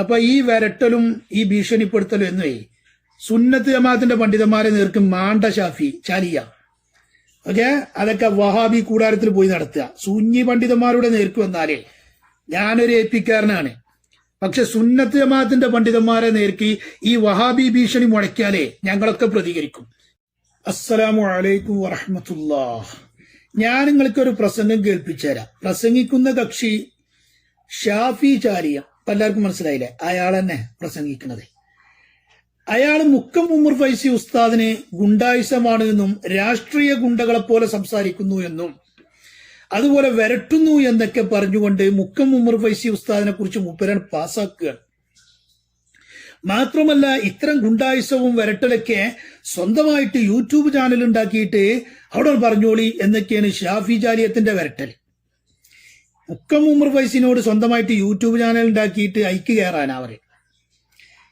അപ്പൊ ഈ വരട്ടലും ഈ ഭീഷണിപ്പെടുത്തലും എന്നുവേ സുന്നത്ത് ജമാഅത്തിന്റെ പണ്ഡിതന്മാരെ നേർക്കും മാണ്ട ഷാഫി ചാലിയ. ഓക്കെ? അതൊക്കെ വഹാബി കൂടാരത്തിൽ പോയി നടത്തുക. സുന്നി പണ്ഡിതന്മാരുടെ നേർക്ക് വന്നാലേ ഞാനൊരു ഏപ്പിക്കാരനാണ്. പക്ഷെ സുന്നത്ത് ജമാഅത്തിന്റെ പണ്ഡിതന്മാരെ നേർക്ക് ഈ വഹാബി ഭീഷണി മുടക്കിയാലേ ഞങ്ങളൊക്കെ പ്രതികരിക്കും. അസ്സലാമു അലൈക്കും വറഹമത്തുല്ലാ ഞാൻ നിങ്ങൾക്ക് ഒരു പ്രസംഗം കേൾപ്പിച്ചു തരാം പ്രസംഗിക്കുന്ന കക്ഷി ഷാഫി ചാരിയ എല്ലാവർക്കും മനസ്സിലായില്ലേ? അയാൾ തന്നെ പ്രസംഗിക്കുന്നത്. അയാൾ മുക്കം ഉമർ ഫൈസി ഉസ്താദിനെ ഗുണ്ടായുസമാണ് എന്നും രാഷ്ട്രീയ ഗുണ്ടകളെ പോലെ സംസാരിക്കുന്നു എന്നും അതുപോലെ വരട്ടുന്നു എന്നൊക്കെ പറഞ്ഞുകൊണ്ട് മുക്കം ഉമർ ഫൈസി ഉസ്താദിനെ കുറിച്ച് മുപ്പരാൻ പാസ്സാക്കുകയാണ് മാത്രമല്ല ഇത്തരം ഗുണ്ടായുസവും വരട്ടലൊക്കെ സ്വന്തമായിട്ട് യൂട്യൂബ് ചാനൽ ഉണ്ടാക്കിയിട്ട് അവിടെ പറഞ്ഞോളി എന്നൊക്കെയാണ് ഷാഫി ജാലിയത്തിന്റെ വരട്ടൽ. മുക്കം ഉമർ ഫൈസിനോട് സ്വന്തമായിട്ട് യൂട്യൂബ് ചാനൽ ഉണ്ടാക്കിയിട്ട് ഐക്ക് കയറാനാ അവർ.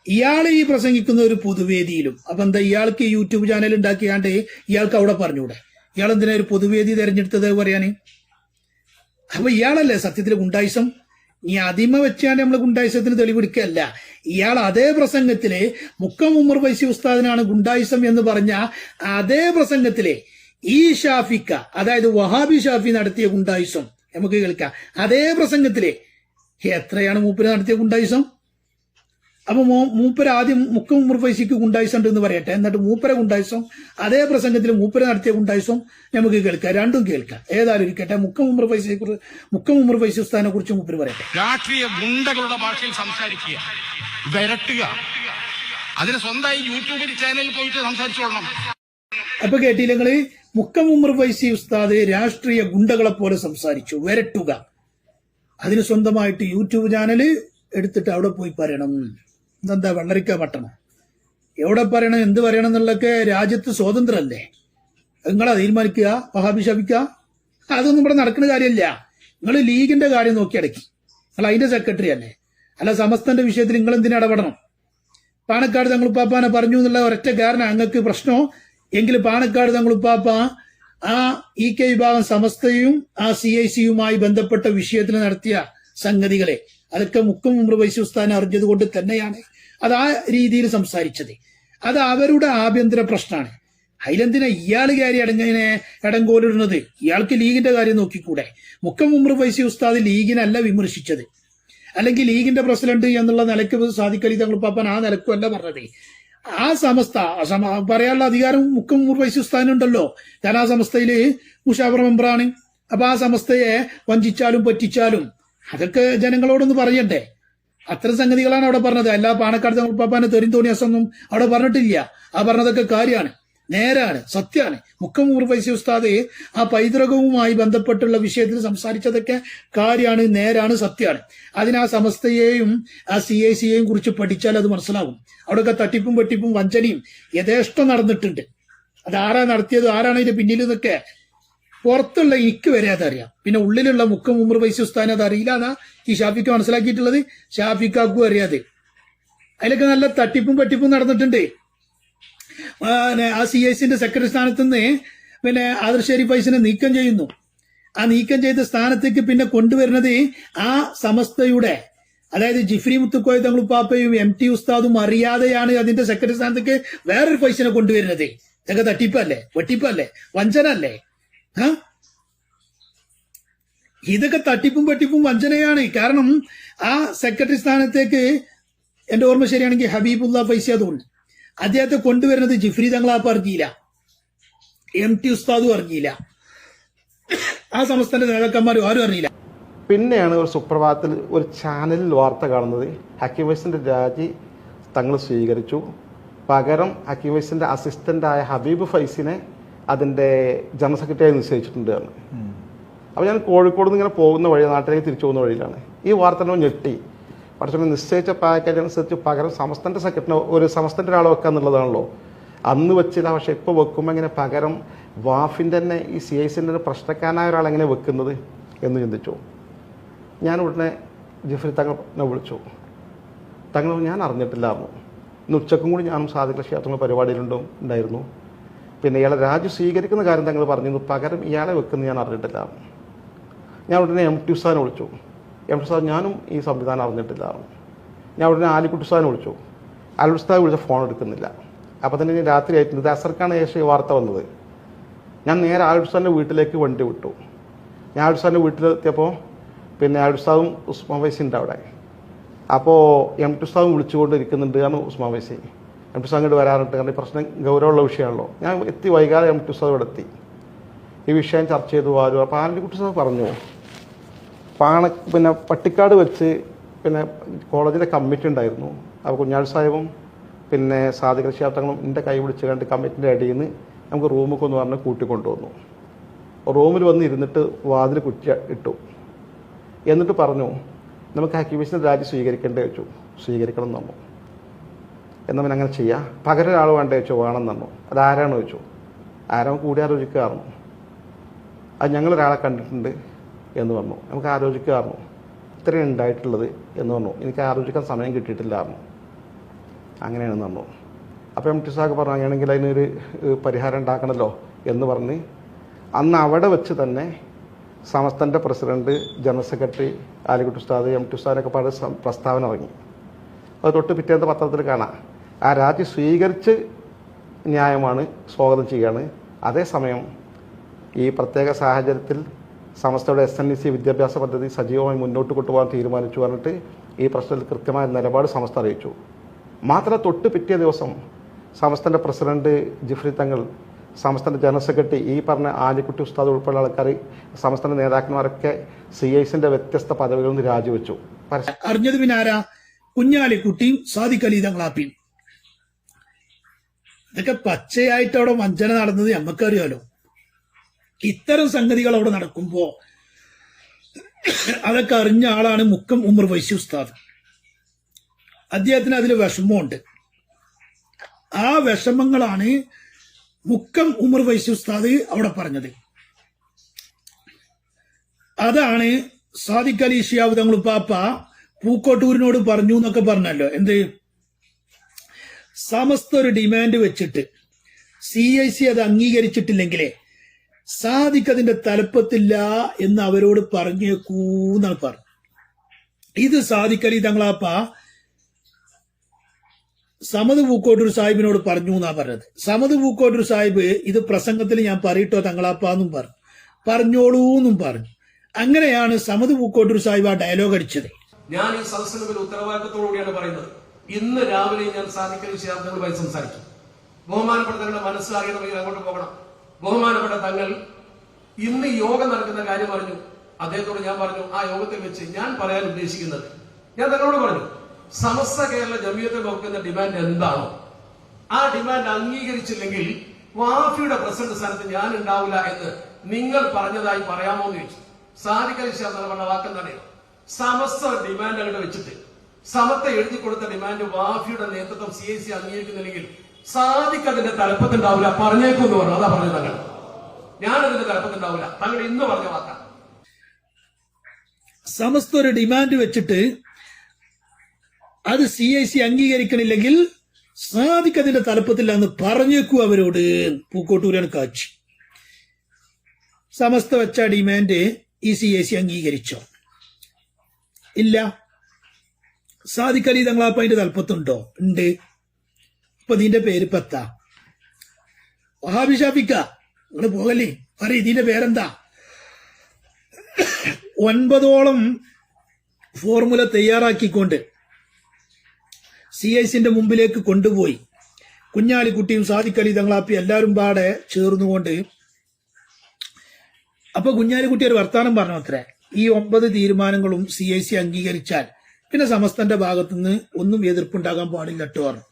ഇയാൾ ഈ പ്രസംഗിക്കുന്ന ഒരു പൊതുവേദിയിലും അപ്പൊ എന്താ ഇയാൾക്ക് യൂട്യൂബ് ചാനൽ ഉണ്ടാക്കിയാണ്ട് ഇയാൾക്ക് അവിടെ പറഞ്ഞൂടെ? ഇയാൾ എന്തിനാ ഒരു പൊതുവേദി തെരഞ്ഞെടുത്തത് പറയാന്? അപ്പൊ ഇയാളല്ലേ സത്യത്തിൽ ഗുണ്ടായുസം? നീ അതിമ വെച്ചാണ്ട് നമ്മൾ ഗുണ്ടായുസത്തിന് തെളിവെടുക്കല്ല ഇയാൾ അതേ പ്രസംഗത്തിൽ മുക്കം ഉമർ ഫൈസി ഉസ്താദിനാണ് ഗുണ്ടായുസം എന്ന് പറഞ്ഞ അതേ പ്രസംഗത്തിലെ ഈ ഷാഫിക്ക അതായത് വഹാബി ഷാഫി നടത്തിയ ഗുണ്ടായുസം നമുക്ക് കേൾക്കാം. അതേ പ്രസംഗത്തിലെ എത്രയാണ് മൂപ്പര് നടത്തിയ ഗുണ്ടായുസം? അപ്പൊ മൂപ്പര് ആദ്യം മുക്കം ഉമർ ഫൈസിക്ക് ഗുണ്ടായുസം ഉണ്ട് എന്ന് പറയട്ടെ. എന്നിട്ട് മൂപ്പര ഗുണ്ടായുസം അതേ പ്രസംഗത്തിൽ മൂപ്പര നടത്തിയ ഗുണ്ടായുസം നമുക്ക് കേൾക്കാം. രണ്ടും കേൾക്കാം. ഏതായാലും ഇരിക്കട്ടെ. മുക്കം ഉമർ ഫൈസിയെ കുറിച്ച് മുക്കം ഉമർ ഫൈസി ഉസ്താദിനെ കുറിച്ച് മൂപ്പര് പറയട്ടെ. രാഷ്ട്രീയ ഗുണ്ടകളുടെ ഭാഷയിൽ സംസാരിക്കുക. വരട്ടുക. അതിന് സ്വന്തമായി യൂട്യൂബിൽ ചാനലിൽ പോയിട്ട് സംസാരിച്ചോളണം. അപ്പൊ കേട്ടില്ല നിങ്ങൾ? മുക്കം ഉമർ ഫൈസി ഉസ്താദ് രാഷ്ട്രീയ ഗുണ്ടകളെ പോലെ സംസാരിച്ചു. വരട്ടുക. അതിന് സ്വന്തമായിട്ട് യൂട്യൂബ് ചാനൽ എടുത്തിട്ട് അവിടെ പോയി പറയണം. എന്താ വെള്ളരിക്ക പട്ടണം? എവിടെ പറയണം എന്ത് പറയണം എന്നുള്ളതൊക്കെ രാജ്യത്ത് സ്വാതന്ത്ര്യമല്ലേ? നിങ്ങളാ തീരുമാനിക്കുക മഹാഭിഷാപിക്കുക അതൊന്നും ഇവിടെ നടക്കുന്ന കാര്യമല്ല. നിങ്ങൾ ലീഗിന്റെ കാര്യം നോക്കി അടക്കി. നിങ്ങൾ അതിന്റെ സെക്രട്ടറി അല്ലേ? അല്ല സമസ്തന്റെ വിഷയത്തിൽ നിങ്ങൾ എന്തിനാ ഇടപെടണം? പാണക്കാട് തങ്ങൾ പാപ്പാനെ പറഞ്ഞു എന്നുള്ള ഒരൊറ്റ കാരണം അങ്ങക്ക് പ്രശ്നമോ? എങ്കിൽ പാണക്കാട് തങ്ങൾ തങ്ങളുപ്പാപ്പ ആ ഇ കെ വിഭാഗം സമസ്തയും ആ സി ഐ സിയുമായി ബന്ധപ്പെട്ട വിഷയത്തിൽ നടത്തിയ സംഗതികളെ അതൊക്കെ മുക്കം മുമ്പ് വൈശ്വസ്ഥാനം ഉസ്താൻ അറിഞ്ഞത് കൊണ്ട് തന്നെയാണ് അത് ആ രീതിയിൽ സംസാരിച്ചത്. അത് അവരുടെ ആഭ്യന്തര പ്രശ്നമാണ്. അതിലെന്തിനാ ഇയാൾ കയറി അടങ്ങനെ ഇടങ്കോലിടുന്നത് ഇയാൾക്ക് ലീഗിന്റെ കാര്യം നോക്കിക്കൂടെ? മുക്കം ഉമ്ര വൈസി ഉസ്താദ് ലീഗിനല്ല വിമർശിച്ചത്. അല്ലെങ്കിൽ ലീഗിന്റെ പ്രസിഡന്റ് എന്നുള്ള നിലയ്ക്ക് സാധിക്കലി തങ്ങൾ പാപ്പൻ ആ നിലക്കും അല്ല പറഞ്ഞത്. ആ സമസ്ത പറയാനുള്ള അധികാരം മുക്കും വൈസ് ഉസ്താനുണ്ടല്ലോ ഞാൻ ആ സമസ്തയിൽ മുഷാവർ മെമ്പറാണ്. അപ്പൊ ആ സമസ്തയെ വഞ്ചിച്ചാലും പറ്റിച്ചാലും അതൊക്കെ ജനങ്ങളോടൊന്ന് പറയണ്ടേ? അത്തരം സംഗതികളാണ് അവിടെ പറഞ്ഞത്. അല്ല പാണക്കാട് തങ്ങൾ പാപ്പാനെ തെറിയും അവിടെ പറഞ്ഞിട്ടില്ല. ആ പറഞ്ഞതൊക്കെ കാര്യമാണ്. നേരാണ് സത്യമാണ് മുക്കം ഫൈസി ഉസ്താദ് ആ പൈതൃകവുമായി ബന്ധപ്പെട്ടുള്ള വിഷയത്തിൽ സംസാരിച്ചതൊക്കെ കാര്യമാണ് നേരാണ് സത്യാണ്. അതിന് ആ സമസ്തയെയും ആ സി ഐ സിയെയും കുറിച്ച് പഠിച്ചാൽ അത് മനസ്സിലാവും. അവിടെയൊക്കെ തട്ടിപ്പും വെട്ടിപ്പും വഞ്ചനയും യഥേഷ്ടം നടന്നിട്ടുണ്ട്. അത് ആരാ നടത്തിയത് ആരാണ് ഇതിന്റെ പിന്നിൽ നിന്നൊക്കെ പുറത്തുള്ള എനിക്ക് വരെ അതറിയാം. പിന്നെ ഉള്ളിലുള്ള മുക്കം ഉമർ വൈസി ഉസ്താൻ അത് അറിയില്ലാന്നാ ഈ ഷാഫിക്ക് മനസ്സിലാക്കിയിട്ടുള്ളത്. ഷാഫിക്കാക്കും അറിയാതെ അതിലൊക്കെ നല്ല തട്ടിപ്പും പെട്ടിപ്പും നടന്നിട്ടുണ്ട്. പിന്നെ ആ സി ഐ സിന്റെ സെക്രട്ടറി സ്ഥാനത്ത് നിന്ന് പിന്നെ ആദർശേരി പൈസനെ നീക്കം ചെയ്യുന്നു. ആ നീക്കം ചെയ്ത സ്ഥാനത്തേക്ക് പിന്നെ കൊണ്ടുവരുന്നത് ആ സമസ്തയുടെ അതായത് ജിഫ്രി മുത്തുക്കോയ തങ്ങളുപ്പാപ്പയും എം ടി ഉസ്താദും അറിയാതെയാണ് അതിന്റെ സെക്രട്ടറി സ്ഥാനത്തേക്ക് വേറൊരു പൈസനെ കൊണ്ടുവരുന്നത്. ഇതൊക്കെ തട്ടിപ്പല്ലേ? വെട്ടിപ്പല്ലേ? വഞ്ചന അല്ലേ ആ? ഇതൊക്കെ തട്ടിപ്പും വെട്ടിപ്പും വഞ്ചനയാണ്. കാരണം ആ സെക്രട്ടറി സ്ഥാനത്തേക്ക് എന്റെ ഓർമ്മ ശരിയാണെങ്കിൽ ഹബീബുല്ല ഫൈസി അതുകൊണ്ട് അദ്ദേഹത്തെ കൊണ്ടുവരുന്നത് ജിഫ്രി തങ്ങളാപ്പ് അറിഞ്ഞില്ല എം ടി ഉസ്താദും അറിഞ്ഞില്ല ആ സംസ്ഥാന നേതാക്കന്മാരും ആരും അറിഞ്ഞില്ല. പിന്നെയാണ് ഒരു സുപ്രഭാതത്തിൽ ഒരു ചാനലിൽ വാർത്ത കാണുന്നത്. ഹക്കീം രാജി തങ്ങൾ സ്വീകരിച്ചു. പകരം ഹക്കീം അസിസ്റ്റന്റായ ഹബീബ് ഫൈസിനെ അതിന്റെ ജനറൽ സെക്രട്ടറിയായി നിശ്ചയിച്ചിട്ടുണ്ട് എന്ന്. അപ്പോൾ ഞാൻ കോഴിക്കോട് നിന്ന് ഇങ്ങനെ പോകുന്ന വഴി നാട്ടിലേക്ക് തിരിച്ചു പോകുന്ന വഴിയിലാണ്. ഈ വാർത്ത ഞെട്ടി. പക്ഷേ നിശ്ചയിച്ച പാക്കേജ് അനുസരിച്ച് പകരം സമസ്തന്റെ സെക്രട്ടറി ഒരു സമസ്തന്റെ ഒരാളെ വെക്കുക എന്നുള്ളതാണല്ലോ. അന്ന് വെച്ചില്ല പക്ഷേ ഇപ്പോൾ വെക്കുമ്പോൾ എങ്ങനെ പകരം വാഫിന്റെ തന്നെ ഈ സി ഐ സിന്റെ പ്രശ്നക്കാരനായ ഒരാൾ എങ്ങനെ വെക്കുന്നത് എന്ന് ചിന്തിച്ചു. ഞാൻ ഉടനെ ജിഫ്രി തങ്ങളെ വിളിച്ചു. തങ്ങൾ ഞാൻ അറിഞ്ഞിട്ടില്ലായിരുന്നു ഇന്ന് ഉച്ചക്കും കൂടി ഞാനും സാധിക്കുന്ന ക്ഷേത്രങ്ങൾ പരിപാടിയിലുണ്ടോ ഉണ്ടായിരുന്നു. പിന്നെ ഇയാളെ രാജു സ്വീകരിക്കുന്ന കാര്യം തങ്ങൾ പറഞ്ഞിരുന്നു പകരം ഇയാളെ വെക്കുന്നത് ഞാൻ അറിഞ്ഞിട്ടില്ലായിരുന്നു ഞാൻ ഉടനെ എം ടി സാറിനെ വിളിച്ചു. എം പ്രസാദ് ഞാനും ഈ സംവിധാനം അറിഞ്ഞിട്ടില്ല. ഞാൻ ഉടനെ ആലിക്കുട്ടി ഉസ്താദിനെ വിളിച്ചു. ആലിക്കുട്ടി വിളിച്ച ഫോൺ എടുക്കുന്നില്ല. അപ്പോൾ തന്നെ ഞാൻ രാത്രി ആയിട്ടുണ്ട് ഇത് അസർക്കാണ് ഈ വാർത്ത വന്നത്. ഞാൻ നേരെ ആലിക്കുട്ടി സാറിന്റെ വീട്ടിലേക്ക് വണ്ടി വിട്ടു. ഞാൻ ആലിക്കുട്ടി സാറിന്റെ വീട്ടിലെത്തിയപ്പോൾ പിന്നെ ആലിക്കുട്ടി ഉസ്താദും ഉസ്മാൻ വൈസി ഉണ്ട് അവിടെ. അപ്പോൾ എം ടി വിളിച്ചുകൊണ്ടിരിക്കുന്നുണ്ട് ആണ് ഉസ്മാൻ വൈസി. എം ടി ഉസ്താദ് ഇങ്ങോട്ട് വരാറുണ്ട്. കാരണം ഈ പ്രശ്നം ഗൗരവമുള്ള വിഷയമാണല്ലോ. ഞാൻ എത്തി വൈകാതെ എം ടി ഇവിടെ എത്തി. ഈ വിഷയം ചർച്ച ചെയ്തു ആരും. അപ്പോൾ ആലിക്കുട്ടി ഉസ്താദ് പറഞ്ഞു പാണ പിന്നെ പട്ടിക്കാട് വെച്ച് പിന്നെ കോളേജിലെ കമ്മിറ്റി ഉണ്ടായിരുന്നു. അപ്പോൾ കുഞ്ഞാൾ സാഹിബും പിന്നെ സാധിക ശാസ്ത്രങ്ങളും എന്റെ കൈ പിടിച്ച് കണ്ട് കമ്മിറ്റിന്റെ അടിയിൽ നിന്ന് നമുക്ക് റൂമൊക്കെ ഒന്ന് പറഞ്ഞ് കൂട്ടിക്കൊണ്ടുവന്നു. റൂമിൽ വന്ന് ഇരുന്നിട്ട് വാതിൽ കുറ്റി ഇട്ടു. എന്നിട്ട് പറഞ്ഞു നമുക്ക് ഹക്കീമിസിന്റെ രാജി സ്വീകരിക്കേണ്ടേ? വെച്ചു സ്വീകരിക്കണം എന്ന് പറഞ്ഞു എന്നാൽ പിന്നെ അങ്ങനെ ചെയ്യാം. പകരം ഒരാൾ വേണ്ടേ? വെച്ചു വേണം പറഞ്ഞു അതാരാണ്? വെച്ചു ആരോ കൂടി ആലോചിക്കാറുണ്ട് അത് ഞങ്ങളൊരാളെ കണ്ടിട്ടുണ്ട്. എന്ന് പറഞ്ഞു. നമുക്ക് ആലോചിക്കാറുന്നു ഇത്രയും ഉണ്ടായിട്ടുള്ളത് എന്ന് പറഞ്ഞു. എനിക്ക് ആലോചിക്കാൻ സമയം കിട്ടിയിട്ടില്ലായിരുന്നു അങ്ങനെയാണെന്ന് പറഞ്ഞു. അപ്പോൾ എം ടി സാഹ് പറഞ്ഞു അങ്ങനെയാണെങ്കിൽ അതിനൊരു പരിഹാരം ഉണ്ടാക്കണമല്ലോ എന്ന് പറഞ്ഞ് അന്ന് അവിടെ വെച്ച് തന്നെ സമസ്തന്റെ പ്രസിഡന്റ് ജനറൽ സെക്രട്ടറി ആലിക്കുട്ടി ഉസ്താദ് എം ടി ഉസ്താദിനൊക്കെ പാട് പ്രസ്താവന ഇറങ്ങി. അത് തൊട്ട് പിറ്റേന്ന് പത്രത്തിൽ കാണാം. ആ രാജി സ്വീകരിച്ച് ന്യായമാണ് സ്വാഗതം ചെയ്യാണ് അതേസമയം ഈ പ്രത്യേക സാഹചര്യത്തിൽ സമസ്തയുടെ എസ് എൻ ഇ സി വിദ്യാഭ്യാസ പദ്ധതി സജീവമായി മുന്നോട്ട് കൊണ്ടുപോകാൻ തീരുമാനിച്ചു പറഞ്ഞിട്ട് ഈ പ്രശ്നത്തിൽ കൃത്യമായ നിലപാട് സമസ്ത അറിയിച്ചു. മാത്രമല്ല തൊട്ട് പിറ്റേ ദിവസം സമസ്തന്റെ പ്രസിഡന്റ് ജിഫ്രി തങ്ങൾ സമസ്തന്റെ ജനറൽ സെക്രട്ടറി ഈ പറഞ്ഞ ആലിക്കുട്ടി ഉസ്താദ് ഉൾപ്പെടെയുള്ള ആൾക്കാർ സമസ്തന്റെ നേതാക്കന്മാരൊക്കെ സി ഐസിന്റെ വ്യത്യസ്ത പദവികളിൽ നിന്ന് രാജിവെച്ചു. അറിഞ്ഞത് പിന്നെ ആരാ? കുഞ്ഞാലിക്കുട്ടിയും സാദിഖ് അലി തങ്ങളാപ്പിയും ഇതൊക്കെ പച്ചയായിട്ട് അവിടെ വഞ്ചന നടന്നത് നമുക്കറിയാലോ ഇത്തരം സംഗതികൾ അവിടെ നടക്കുമ്പോ അതൊക്കെ അറിഞ്ഞ ആളാണ് മുക്കം ഉമർ വൈശു ഉസ്താദ്. അദ്ദേഹത്തിന് അതിൽ വിഷമമുണ്ട്. ആ വിഷമങ്ങളാണ് മുക്കം ഉമർ വൈശു ഉസ്താദ് അവിടെ പറഞ്ഞത്. അതാണ് സാദിഖ് അലി ഷിയാബ് തങ്ങൾ പാപ്പ പൂക്കോട്ടൂരിനോട് പറഞ്ഞു എന്നൊക്കെ പറഞ്ഞല്ലോ. എന്ത്? സമസ്ത ഒരു ഡിമാൻഡ് വെച്ചിട്ട് സി ഐ സി അത് അംഗീകരിച്ചിട്ടില്ലെങ്കിലേ സാദിഖ് അതിന്റെ തലപ്പത്തില്ല എന്ന് അവരോട് പറഞ്ഞേക്കൂന്നാണ് പറഞ്ഞു ഇത് അലി തങ്ങളാപ്പ സമത് പൂക്കോട്ടൂർ സാഹിബിനോട് പറഞ്ഞു എന്നാ പറഞ്ഞത്. സമത് പൂക്കോട്ടൂർ സാഹിബ് ഇത് പ്രസംഗത്തിൽ ഞാൻ പറയട്ടോ തങ്ങളാപ്പാന്നും പറഞ്ഞു. പറഞ്ഞോളൂന്നും പറഞ്ഞു. അങ്ങനെയാണ് സമത് പൂക്കോട്ടൂർ സാഹിബ് ആ ഡയലോഗ് അടിച്ചത്. ഞാൻ ഈ സദസ്സിന് ഒരു ഉത്തരവാദിത്തത്തോടുകൂടിയാണ് പറയുന്നത്. ഇന്ന് രാവിലെ ഞാൻ സാധിക്കുന്ന വിഷയാർത്ഥങ്ങളുമായി സംസാരിച്ചു ബഹുമാനപ്പെട്ട തങ്ങളുടെ മനസ്സിലാകണമെങ്കിൽ അങ്ങോട്ട് പോകണം. ബഹുമാനപ്പെട്ട തങ്ങൾ ഇന്ന് യോഗ നടക്കുന്ന കാര്യം പറഞ്ഞു. അദ്ദേഹത്തോട് ഞാൻ പറഞ്ഞു ആ യോഗത്തിൽ വെച്ച് ഞാൻ പറയാൻ ഉദ്ദേശിക്കുന്നത് ഞാൻ തങ്ങളോട് പറഞ്ഞു സമസ്ത കേരള ജമീയത്തിൽ നോക്കുന്ന ഡിമാൻഡ് എന്താണോ ആ ഡിമാൻഡ് അംഗീകരിച്ചില്ലെങ്കിൽ വാഫിയുടെ പ്രസിഡന്റ് സ്ഥാനത്ത് ഞാൻ ഉണ്ടാവില്ല എന്ന് നിങ്ങൾ പറഞ്ഞതായി പറയാമോ എന്ന് ചോദിച്ചു. സാധിക്കലി ശാസ്ത്രം പറഞ്ഞ വാക്കെന്താണ് സമസ്ത ഡിമാൻഡ് അങ്ങോട്ട് വെച്ചിട്ട് സമത്തെ എഴുതി കൊടുത്ത ഡിമാൻഡ് വാഫിയുടെ നേതൃത്വം സി ഐ സി അംഗീകരിക്കുന്നില്ലെങ്കിൽ സാദിക്ക് അതിന്റെ തലപ്പത്തുണ്ടാവില്ല പറഞ്ഞേക്കുമെന്ന് പറഞ്ഞു. അതാ പറഞ്ഞത് തങ്ങൾ. ഞാൻ അതിന്റെ തലപ്പത്തുണ്ടാവില്ല തങ്ങൾ ഇന്ന് പറഞ്ഞ വാക്ക. സമസ്ത ഒരു ഡിമാൻഡ് വെച്ചിട്ട് അത് സി ഐ സി അംഗീകരിക്കണില്ലെങ്കിൽ സാദിഖ് അതിന്റെ തലപ്പത്തില്ല എന്ന് പറഞ്ഞേക്കൂ അവരോട്. പൂക്കോട്ടൂരാണ് കാച്ചി. സമസ്ത വെച്ച ഡിമാൻഡ് ഈ സി ഐ സി അംഗീകരിച്ചോ? ഇല്ല. സാദിഖ് അലി തങ്ങളാപ്പ അതിന്റെ തലപ്പത്തുണ്ടോ? ഉണ്ട്. അപ്പൊ ഇതിന്റെ പേര് പത്താ. വഹാബി നിങ്ങൾ നിങ്ങൾ പോകല്ലേ? പറ ഇതിന്റെ പേരെന്താ? ഒൻപതോളം ഫോർമുല തയ്യാറാക്കിക്കൊണ്ട് സി ഐസിന്റെ മുമ്പിലേക്ക് കൊണ്ടുപോയി. കുഞ്ഞാലിക്കുട്ടിയും അലി തങ്ങളാപ്പി എല്ലാവരും പാടെ ചേർന്നുകൊണ്ട്. അപ്പൊ കുഞ്ഞാലിക്കുട്ടി ഒരു വർത്താനം പറഞ്ഞു അത്രേ. ഈ ഒമ്പത് തീരുമാനങ്ങളും സി ഐ സി അംഗീകരിച്ചാൽ പിന്നെ സമസ്തന്റെ ഭാഗത്തുനിന്ന് ഒന്നും എതിർപ്പുണ്ടാകാൻ പാടില്ല കേട്ടോ പറഞ്ഞു.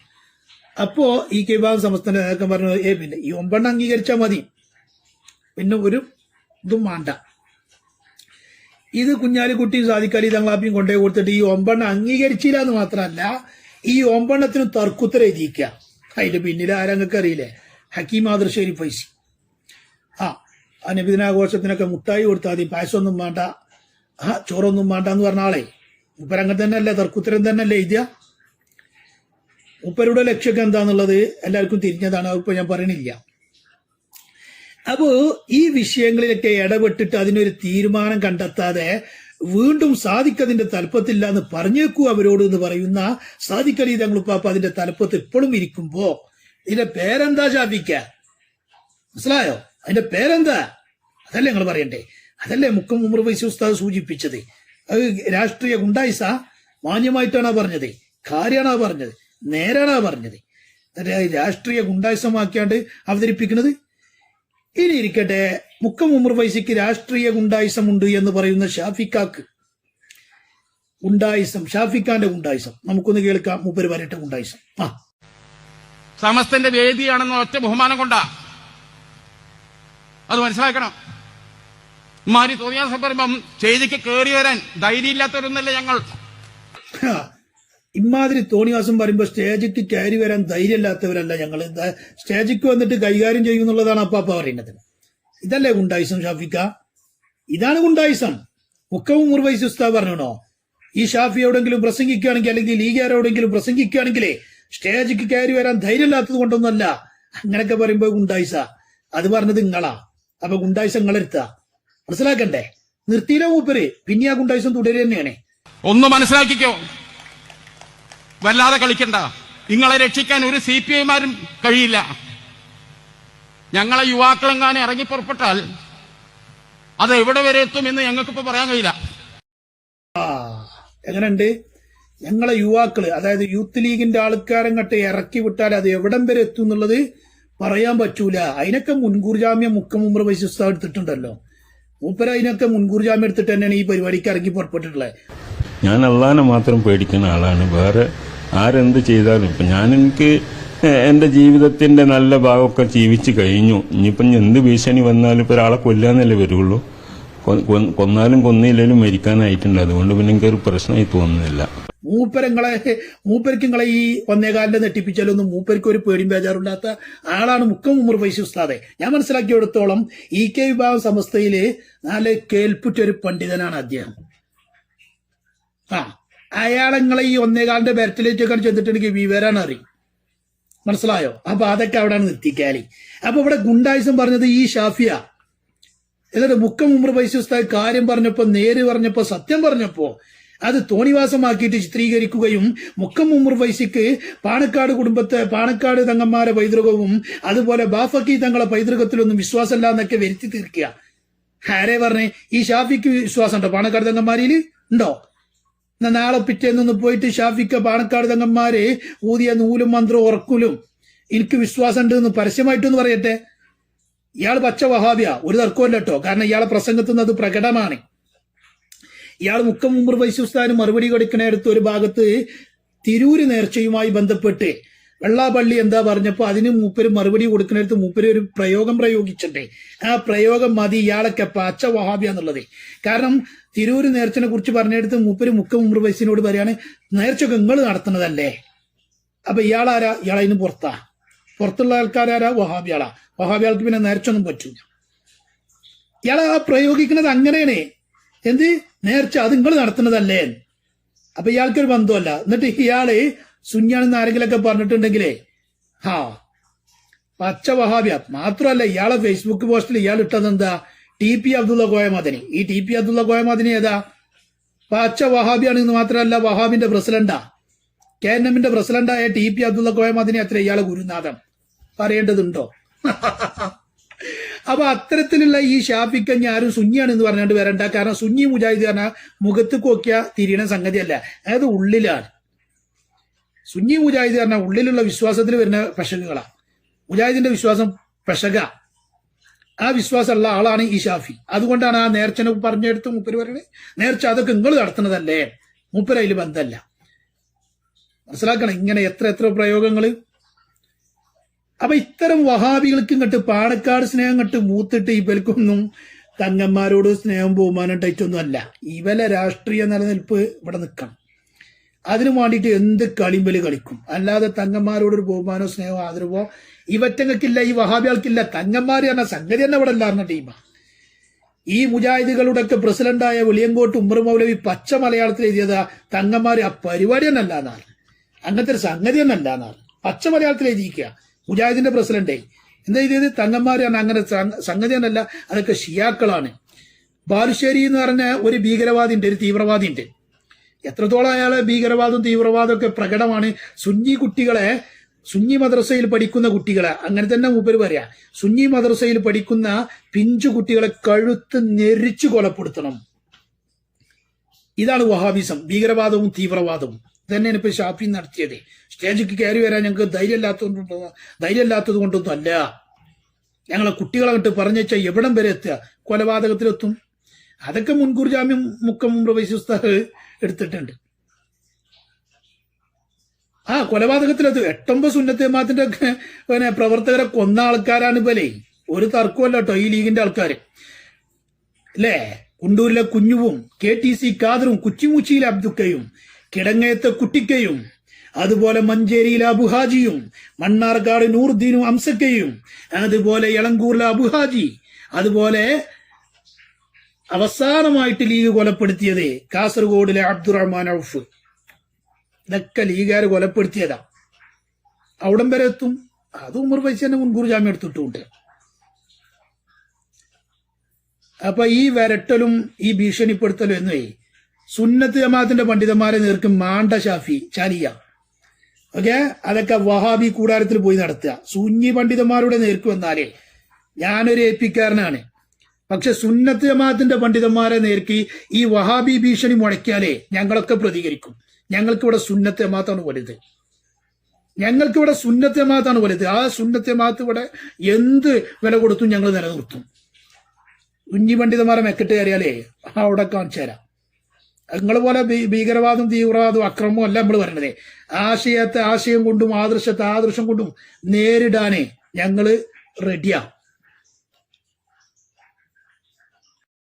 അപ്പോ ഈ കെ വിഭാഗം സംസ്ഥാന നേതാക്കം പറഞ്ഞു ഏ പിന്നെ ഈ ഒമ്പെണ്ണം അംഗീകരിച്ചാൽ മതി. പിന്നെ ഒരു ഇതും വേണ്ട. ഇത് കുഞ്ഞാലിക്കുട്ടിയും അലി തങ്ങളാപ്പിയും കൊണ്ടുപോയി കൊടുത്തിട്ട് ഈ ഒമ്പെണ്ണം അംഗീകരിച്ചില്ല എന്ന് മാത്രമല്ല ഈ ഒമ്പെണ്ണത്തിന് തർക്കുത്തര എഴുതിയിക്കുക അതിന്റെ പിന്നിൽ ആരങ്ങൾക്ക് അറിയില്ലേ? ഹക്കീം ആദർശേരി ഫൈസി. ആ ആ നബിദിനാഘോഷത്തിനൊക്കെ മുട്ടായി കൊടുത്താൽ മതി. പായസമൊന്നും വേണ്ട. ആ ചോറൊന്നും വേണ്ട എന്ന് പറഞ്ഞ ആളെ. അങ്ങനെ തന്നെയല്ലേ തർക്കുത്തരം തന്നെയല്ലേ എഴുതിയ? മുപ്പരുടെ ലക്ഷ്യമൊക്കെ എന്താന്നുള്ളത് എല്ലാവർക്കും തിരിഞ്ഞതാണ് അതിപ്പോ ഞാൻ പറയണില്ല. അപ്പോ ഈ വിഷയങ്ങളിലൊക്കെ ഇടപെട്ടിട്ട് അതിനൊരു തീരുമാനം കണ്ടെത്താതെ വീണ്ടും സാധിക്കതിന്റെ തലപ്പത്തില്ല എന്ന് പറഞ്ഞേക്കൂ അവരോട് എന്ന് പറയുന്ന സാദിക്കലി തങ്ങളുപ്പാപ്പ അതിന്റെ തലപ്പത്ത് ഇപ്പോഴും ഇരിക്കുമ്പോ ഇതിന്റെ പേരെന്താ ഷാഫിക്ക? മനസ്സിലായോ? അതിന്റെ പേരെന്താ? അതല്ലേ നിങ്ങൾ പറയണ്ടേ? അതല്ലേ മുക്കം ഉമർ വൈസി ഉസ്താദ് സൂചിപ്പിച്ചത്? അത് രാഷ്ട്രീയ ഗുണ്ടായിസ മാന്യമായിട്ടാണ് പറഞ്ഞത്? കാര്യമാണോ പറഞ്ഞത്? നേരാണോ പറഞ്ഞത്. രാഷ്ട്രീയ ഗുണ്ടായുസമാക്കിയാണ്ട് അവതരിപ്പിക്കുന്നത്? ഇനി ഇരിക്കട്ടെ മുക്കം ഉമർ വൈസിക്ക് രാഷ്ട്രീയ ഗുണ്ടായുസമുണ്ട് എന്ന് പറയുന്ന ഷാഫിക്കാക്ക് ഗുണ്ടായുസം ഷാഫിക്കാന്റെ ഗുണ്ടായുസം. നമുക്കൊന്ന് കേൾക്കാം മുപ്പര് വരട്ടെ ഗുണ്ടായുസം. ആ. സമസ്തന്റെ വേദിയാണെന്ന ഒറ്റ ബഹുമാനം കൊണ്ടാ. അത് മനസ്സിലാക്കണം. മാരി തോന്നിയാ പറയുമ്പം ചെയ്തിക്ക് കയറി വരാൻ ധൈര്യമില്ലാത്തവരൊന്നല്ല ഞങ്ങൾ. ഇമാതിരി തോണിവാസം പറയുമ്പോൾ സ്റ്റേജിക്ക് കയറി വരാൻ ധൈര്യമില്ലാത്തവരല്ല ഞങ്ങൾ സ്റ്റേജിക്ക് വന്നിട്ട് കൈകാര്യം ചെയ്യുന്നുള്ളതാണ് അപ്പാപ്പ പറയുന്നത്. ഇതല്ലേ ഗുണ്ടായിസം ഷാഫിക്ക? ഇതാണ് ഗുണ്ടായിസം. മുക്കവും മുർവൈസ് ഉസ്താ പറഞ്ഞോ ഈ ഷാഫി എവിടെങ്കിലും പ്രസംഗിക്കുകയാണെങ്കിൽ അല്ലെങ്കിൽ ലീഗാരോടെങ്കിലും പ്രസംഗിക്കുകയാണെങ്കിലേ സ്റ്റേജിക്ക് കയറി വരാൻ ധൈര്യമില്ലാത്തത് കൊണ്ടൊന്നല്ല. അങ്ങനെയൊക്കെ പറയുമ്പോൾ ഗുണ്ടായിസ. അത് പറഞ്ഞത് നിങ്ങളാ അപ്പൊ ഗുണ്ടായിസ നിങ്ങളെടുത്ത മനസ്സിലാക്കണ്ടേ? നിർത്തിയില്ല മൂപ്പര്? പിന്നെ ആ ഗുണ്ടായിസം തുടരുക തന്നെയാണ്. ഒന്ന് മനസ്സിലാക്കിക്കോ. വല്ലാതെ കളിക്കണ്ട. നിങ്ങളെ രക്ഷിക്കാൻ ഒരു സി പി ഐമാരും കഴിയില്ല. ഞങ്ങളെ യുവാക്കളെങ്ങാനും ഇറങ്ങി പുറപ്പെട്ടാൽ അത് എവിടെ വരെ എത്തും എന്ന് ഞങ്ങൾക്കിപ്പോ പറയാൻ കഴിയില്ല. എങ്ങനെയുണ്ട്? ഞങ്ങളെ യുവാക്കൾ അതായത് യൂത്ത് ലീഗിന്റെ ആൾക്കാരങ്ങട്ട് ഇറക്കി വിട്ടാൽ അത് എവിടം വരെ എത്തും എന്നുള്ളത് പറയാൻ പറ്റൂല. അതിനൊക്കെ മുൻകൂർ ജാമ്യം മുക്കം മുമ്പ് വൈശുസ്ത എടുത്തിട്ടുണ്ടല്ലോ. മൂപ്പര അതിനൊക്കെ മുൻകൂർ ജാമ്യം എടുത്തിട്ട് തന്നെയാണ് ഈ പരിപാടിക്ക് ഇറങ്ങി പുറപ്പെട്ടിട്ടുള്ളത്. ഞാൻ അള്ളാനെ മാത്രം പേടിക്കുന്ന ആളാണ്. വേറെ ആരെന്ത് ചെയ്താലും ഇപ്പം ഞാൻ എനിക്ക് എന്റെ ജീവിതത്തിന്റെ നല്ല ഭാഗമൊക്കെ ജീവിച്ച് കഴിഞ്ഞു. ഇനിയിപ്പം ഇനി എന്ത് ഭീഷണി വന്നാലും ഇപ്പോൾ ഒരാളെ കൊല്ലാന്നല്ലേ വരുള്ളൂ. കൊന്നാലും കൊന്നില്ലെങ്കിലും മരിക്കാനായിട്ടുണ്ട്. അതുകൊണ്ട് പിന്നെ എനിക്കൊരു പ്രശ്നമായി തോന്നുന്നില്ല. മൂപ്പരങ്ങളെ മൂപ്പർക്ക് നിങ്ങളെ ഈ ഒന്നേകാലിന്റെ നെട്ടിപ്പിച്ചാലൊന്നും മൂപ്പരിക്ക് ഒരു പേടിയും ബേജാറുണ്ടാത്ത ആളാണ് മുക്കം ഉമർ വൈശി ഉസ്താദെ. ഞാൻ മനസ്സിലാക്കിയെടുത്തോളം ഇ കെ വിഭാഗം സമസ്തയിൽ നല്ല കേൾപ്പുറ്റൊരു പണ്ഡിതനാണ് അദ്ദേഹം. ആ അയാളങ്ങളെ ഈ ഒന്നേകാലിന്റെ ബരത്തിലേക്കൊക്കെ ചെന്നിട്ടുണ്ടെങ്കിൽ വിവരാണ് അറിയും മനസ്സിലായോ? അപ്പൊ അതൊക്കെ അവിടെയാണ് നിർത്തിക്കാലി. അപ്പൊ ഇവിടെ ഗുണ്ടായിസം പറഞ്ഞത് ഈ ഷാഫിയ. എന്നിട്ട് മുക്കം ഉമർ പൈസ കാര്യം പറഞ്ഞപ്പോ നേര് പറഞ്ഞപ്പോ സത്യം പറഞ്ഞപ്പോ അത് തോണിവാസമാക്കിയിട്ട് ചിത്രീകരിക്കുകയും മുക്കം ഉമർ വൈസിക്ക് പാണക്കാട് കുടുംബത്തെ പാണക്കാട് തങ്ങന്മാരെ പൈതൃകവും അതുപോലെ ബാഫക്കി തങ്ങളെ പൈതൃകത്തിലൊന്നും വിശ്വാസമല്ല എന്നൊക്കെ വരുത്തി തീർക്കുക. ആരെ പറഞ്ഞേ? ഈ ഷാഫിക്ക് വിശ്വാസം ഉണ്ടോ പാണക്കാട് തങ്ങന്മാരിൽ ഉണ്ടോ? എന്നാ നാളെ പിറ്റേന്നൊന്ന് പോയിട്ട് ഷാഫിക്ക പാണക്കാട് തങ്ങന്മാരെ ഊതിയ നൂലും മന്ത്രവും ഉറക്കുലും എനിക്ക് വിശ്വാസം ഉണ്ട് എന്ന് പരസ്യമായിട്ടൊന്ന് പറയട്ടെ. ഇയാൾ പച്ച വഹാബിയ ഒരു തർക്കമല്ല കേട്ടോ. കാരണം ഇയാളെ പ്രസംഗത്തിൽ നിന്ന് അത് പ്രകടമാണ്. ഇയാൾ മുക്കം മുമ്പ് വൈശുസ്ഥാനും മറുപടി കൊടുക്കുന്നിടത്ത് ഒരു ഭാഗത്ത് തിരൂര് നേർച്ചയുമായി ബന്ധപ്പെട്ട് വെള്ളാപ്പള്ളി എന്താ പറഞ്ഞപ്പോ അതിന് മൂപ്പര് മറുപടി കൊടുക്കുന്നിടത്ത് മൂപ്പര് ഒരു പ്രയോഗം പ്രയോഗിച്ചിട്ടേ ആ പ്രയോഗം മതി ഇയാളൊക്കെ പച്ച വഹാബിയ എന്നുള്ളത് കാരണം തിരൂര് നേർച്ചനെ കുറിച്ച് പറഞ്ഞെടുത്ത് മൂപ്പര് മുക്ക മുമ്പ് വയസ്സിനോട് പറയാണ് നേർച്ചൊക്കെ നിങ്ങൾ നടത്തുന്നതല്ലേ? അപ്പൊ ഇയാളാരാ? ഇയാളെ ഇന്ന് പുറത്താ. പുറത്തുള്ള ആൾക്കാരാരാ? വഹാബിയാളാ വഹാബിയാൾക്ക് പിന്നെ നേർച്ചൊന്നും പറ്റൂല. ഇയാളെ ആ പ്രയോഗിക്കുന്നത് അങ്ങനെയാണ്. എന്ത്? നേർച്ച അത് നിങ്ങൾ നടത്തുന്നതല്ലേ? അപ്പൊ ഇയാൾക്കൊരു ബന്ധമല്ല. എന്നിട്ട് ഇയാൾ ആരെങ്കിലും ഒക്കെ പറഞ്ഞിട്ടുണ്ടെങ്കിലേ ഹാ പച്ച വഹാബിയ. മാത്രമല്ല ഇയാളെ ഫേസ്ബുക്ക് പോസ്റ്റിൽ ഇയാൾ ഇട്ടത് എന്താ ടി പി അബ്ദുള്ള കോയമദനി ഈ ടി പി അബ്ദുള്ള കോയമദനി ഏതാ? പച്ച വഹാബിയാണ് എന്ന് മാത്രമല്ല വഹാബിന്റെ പ്രസിഡന്റാ. കെ എൻ എമ്മിന്റെ പ്രസിഡന്റായ ടി പി അബ്ദുള്ള കോയമദനി അത്ര ഇയാളെ ഗുരുനാഥം. പറയേണ്ടതുണ്ടോ? അപ്പൊ അത്തരത്തിലുള്ള ഈ ഷാഫിക്കഞ്ഞ ആരും സുന്നിയാണെന്ന് പറഞ്ഞുകൊണ്ട് വരണ്ട. കാരണം സുന്നി മുജാഹിദ് പറഞ്ഞാൽ മുഖത്ത് കൊക്കിയ തിരിയണ സംഗതിയല്ല. അതായത് ഉള്ളിലാണ്. സുന്നി മുജാഹിദ് പറഞ്ഞാൽ ഉള്ളിലുള്ള വിശ്വാസത്തിൽ വരുന്ന പെശകുകളാണ് മുജാഹിദിന്റെ വിശ്വാസം പെശക ആ വിശ്വാസമുള്ള ആളാണ് ഈ ഷാഫി. അതുകൊണ്ടാണ് ആ നേർച്ചനെ പറഞ്ഞെടുത്ത് മുപ്പര് പറയുന്നത് നേർച്ച അതൊക്കെ നിങ്ങൾ നടത്തുന്നതല്ലേ? മുപ്പര അതിൽ ബന്ധമല്ല മനസ്സിലാക്കണം ഇങ്ങനെ എത്ര എത്ര പ്രയോഗങ്ങൾ അപ്പൊ ഇത്തരം വഹാബികൾക്ക് ഇങ്ങോട്ട് പാണക്കാട് സ്നേഹം ഇങ്ങോട്ട് മൂത്തിട്ട് ഇവൽക്കൊന്നും തങ്ങന്മാരോട് സ്നേഹം ബഹുമാനം ടൈറ്റൊന്നും അല്ല ഇവലെ രാഷ്ട്രീയ നിലനിൽപ്പ് ഇവിടെ നിൽക്കണം. അതിനു വേണ്ടിയിട്ട് എന്ത് കളിമ്പൽ കളിക്കും. അല്ലാതെ തങ്ങന്മാരോടൊരു ബഹുമാനോ സ്നേഹമോ ആദരവോ ഇവറ്റങ്ങൾക്കില്ല ഈ വഹാബികൾക്കില്ല. തങ്ങന്മാർ എന്ന സംഗതി തന്നെ ഇവിടെ ഇല്ലാർന്ന ടീമാ ഈ മുജാഹിദുകളുടെയൊക്കെ പ്രസിഡന്റായ വെളിയങ്കോട്ട് ഉമ്മർ മൗലവി പച്ച മലയാളത്തിൽ എഴുതിയതാ തങ്ങന്മാർ ആ പരിപാടി തന്നെ അല്ലാന്നാണ് അങ്ങനത്തെ ഒരു സംഗതി തന്നെ അല്ലാന്നാണ് പച്ച മലയാളത്തിൽ എഴുതിയിരിക്കുക മുജാഹിദിന്റെ പ്രസിഡന്റേ. എന്താ എഴുതിയത് തങ്ങന്മാരാണ് അങ്ങനെ സംഗതി തന്നെയല്ല അതൊക്കെ ഷിയാക്കളാണ്. ബാലുശ്ശേരി എന്ന് പറഞ്ഞ ഒരു ഭീകരവാദി ഉണ്ട് ഒരു തീവ്രവാദി ഉണ്ട് എത്രത്തോളം അയാളെ ഭീകരവാദവും തീവ്രവാദവും ഒക്കെ പ്രകടമാണ്. സുന്നി കുട്ടികളെ സുന്നി മദ്രസയിൽ പഠിക്കുന്ന കുട്ടികളെ അങ്ങനെ തന്നെ മൂപ്പര് പറയാ സുന്നി മദ്രസയിൽ പഠിക്കുന്ന പിഞ്ചു കുട്ടികളെ കഴുത്ത് ഞെരിച്ചു കൊലപ്പെടുത്തണം. ഇതാണ് വഹാബിസം ഭീകരവാദവും തീവ്രവാദവും. തന്നെയാണ് ഇപ്പൊ ഷാഫി നടത്തിയത്. സ്റ്റേജിൽ കയറി വരാൻ ഞങ്ങൾക്ക് ധൈര്യമില്ലാത്തതുകൊണ്ട് ധൈര്യമില്ലാത്തത് കൊണ്ടൊന്നും അല്ല ഞങ്ങളെ കുട്ടികളെ കണ്ട് പറഞ്ഞേച്ചാൽ എവിടം വരെ എത്തുക? കൊലപാതകത്തിലെത്തും. അതൊക്കെ മുൻകൂർ ജാമ്യം മുക്കം പ്രവേശിസ്ഥ എടുത്തിട്ടുണ്ട്. ആ കൊലപാതകത്തിലെത്തും എട്ടൊമ്പത് സുന്നത്തേമാത്തിന്റെ പിന്നെ പ്രവർത്തകരെ കൊന്ന ആൾക്കാരാണ് ഇവലെ. ഒരു തർക്കമല്ല കേട്ടോ ഈ ലീഗിന്റെ ആൾക്കാര്. അല്ലേ കുണ്ടൂരിലെ കുഞ്ഞുവും കെ ടി സി കാദറും കുച്ചിമുച്ചിയിലെ അബ്ദുക്കയും കിടങ്ങയത്തെ കുട്ടിക്കയും അതുപോലെ മഞ്ചേരിയിലെ അബുഹാജിയും മണ്ണാർക്കാട് നൂർദ്ദീനും അംസക്കയും അതുപോലെ ഇളങ്കൂറിലെ അബുഹാജി അതുപോലെ അവസാനമായിട്ട് ലീഗ് കൊലപ്പെടുത്തിയത് കാസർഗോഡിലെ അബ്ദുറഹ്മാൻ ഔഫ്. ഇതൊക്കെ ലീഗുകാർ കൊലപ്പെടുത്തിയതാ. അവിടം വരെ എത്തും. അത് ഉമർ ഫൈസി തന്നെ മുൻകൂർ ജാമ്യം എടുത്തിട്ടുണ്ട്. അപ്പൊ ഈ വരട്ടലും ഈ ഭീഷണിപ്പെടുത്തലും എന്നേ സുന്നത്ത് ജമാഅത്തിന്റെ പണ്ഡിതന്മാരെ നേർക്കും മാണ്ട ഷാഫി ചാലിയ. ഓക്കെ? അതൊക്കെ വഹാബി കൂടാരത്തിൽ പോയി നടത്തുക. സുന്നി പണ്ഡിതന്മാരുടെ നേർക്ക് വന്നാലേ ഞാനൊരു ഏൽപ്പിക്കാരനാണ് പക്ഷെ സുന്നത്ത് ജമാഅത്തിന്റെ പണ്ഡിതന്മാരെ നേർക്ക് ഈ വഹാബി ഭീഷണി മുഴക്കിയാലേ ഞങ്ങളൊക്കെ പ്രതികരിക്കും. ഞങ്ങൾക്കിവിടെ സുന്നത്തെ മാത്രമാണ് വലുത്. ഞങ്ങൾക്കിവിടെ സുന്നത്തെ മാത്രമാണ് വലുത്. ആ സുന്നത്തെ മാത്രം ഇവിടെ എന്ത് വില കൊടുത്തും ഞങ്ങൾ നിലനിർത്തും. കുഞ്ഞി പണ്ഡിതന്മാരെ മെക്കിട്ട് കയറിയാലേ അവിടെ കാണിച്ചു തരാം. നിങ്ങളെ പോലെ ഭീകരവാദം തീവ്രവാദവും അക്രമവും അല്ല നമ്മൾ വരണതേ ആശയത്തെ ആശയം കൊണ്ടും ആദർശത്തെ ആദർശം കൊണ്ടും നേരിടാനേ ഞങ്ങൾ റെഡിയാ